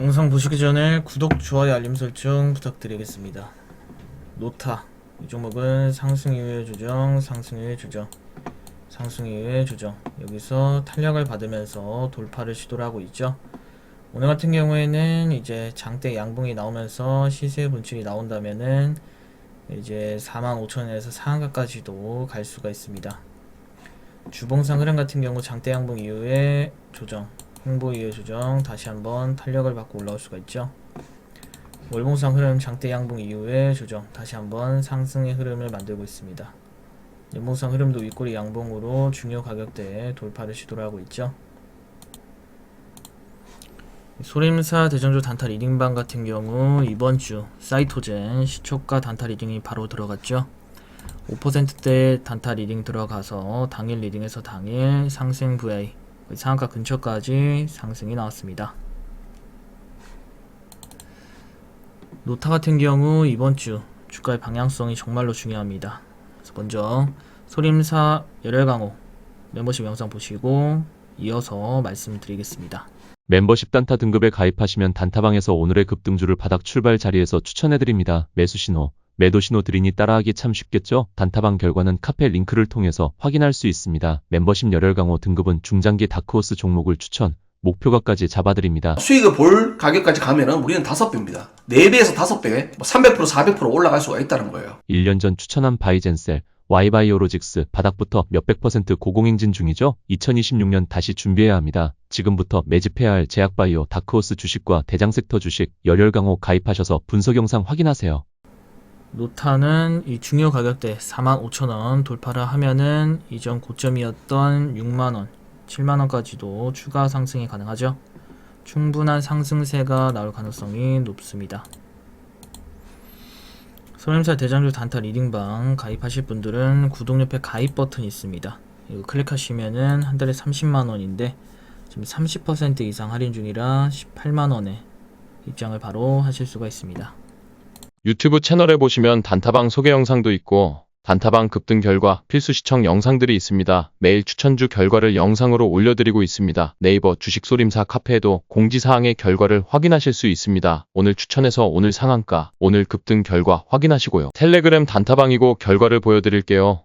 영상 보시기 전에 구독, 좋아요, 알림 설정 부탁드리겠습니다. 노타 이 종목은 상승 이후의 조정, 상승 이후의 조정, 상승 이후의 조정 여기서 탄력을 받으면서 돌파를 시도를 하고 있죠. 오늘 같은 경우에는 이제 장대 양봉이 나오면서 시세 분출이 나온다면은 이제 45,000원에서 상한가까지도 갈 수가 있습니다. 주봉상 흐름 같은 경우 장대 양봉 이후에 조정, 홍보 이후의 조정 다시 한번 탄력을 받고 올라올 수가 있죠. 월봉상 흐름 장대 양봉 이후에 조정 다시 한번 상승의 흐름을 만들고 있습니다. 연봉상 흐름도 윗꼬리 양봉으로 중요 가격대에 돌파를 시도를 하고 있죠. 소림사 대전조 단타 리딩방 같은 경우 이번 주 사이토젠 시초가 단타 리딩이 바로 들어갔죠. 5%대 단타 리딩 들어가서 당일 리딩에서 당일 상승 VI 상한가 근처까지 상승이 나왔습니다. 노타 같은 경우 이번 주 주가의 방향성이 정말로 중요합니다. 그래서 먼저 소림사 열혈 강호 멤버십 영상 보시고 이어서 말씀드리겠습니다. 멤버십 단타 등급에 가입하시면 단타방에서 오늘의 급등주를 바닥 출발 자리에서 추천해드립니다. 매수 신호, 매도 신호 드리니 따라하기 참 쉽겠죠? 단타방 결과는 카페 링크를 통해서 확인할 수 있습니다. 멤버십 열혈 강호 등급은 중장기 다크호스 종목을 추천, 목표가까지 잡아드립니다. 수익을 볼 가격까지 가면은 우리는 다섯 배입니다. 네 배에서 다섯 배, 뭐 300%, 400% 올라갈 수가 있다는 거예요. 1년 전 추천한 바이젠셀, 와이바이오로직스 바닥부터 몇백 퍼센트 고공행진 중이죠? 2026년 다시 준비해야 합니다. 지금부터 매집해야 할 제약바이오, 다크호스 주식과 대장섹터 주식, 열혈강호 가입하셔서 분석 영상 확인하세요. 노타는 이 중요 가격대 45,000원 돌파를 하면은 이전 고점이었던 6만원, 7만원까지도 추가 상승이 가능하죠. 충분한 상승세가 나올 가능성이 높습니다. 소림사 대장주 단타 리딩방 가입하실 분들은 구독 옆에 가입 버튼이 있습니다. 이거 클릭하시면은 한 달에 30만원인데 지금 30% 이상 할인 중이라 18만원에 입장을 바로 하실 수가 있습니다. 유튜브 채널에 보시면 단타방 소개 영상도 있고 단타방 급등 결과 필수 시청 영상들이 있습니다. 매일 추천주 결과를 영상으로 올려드리고 있습니다. 네이버 주식소림사 카페에도 공지사항의 결과를 확인하실 수 있습니다. 오늘 추천해서 오늘 상한가, 오늘 급등 결과 확인하시고요. 텔레그램 단타방이고 결과를 보여드릴게요.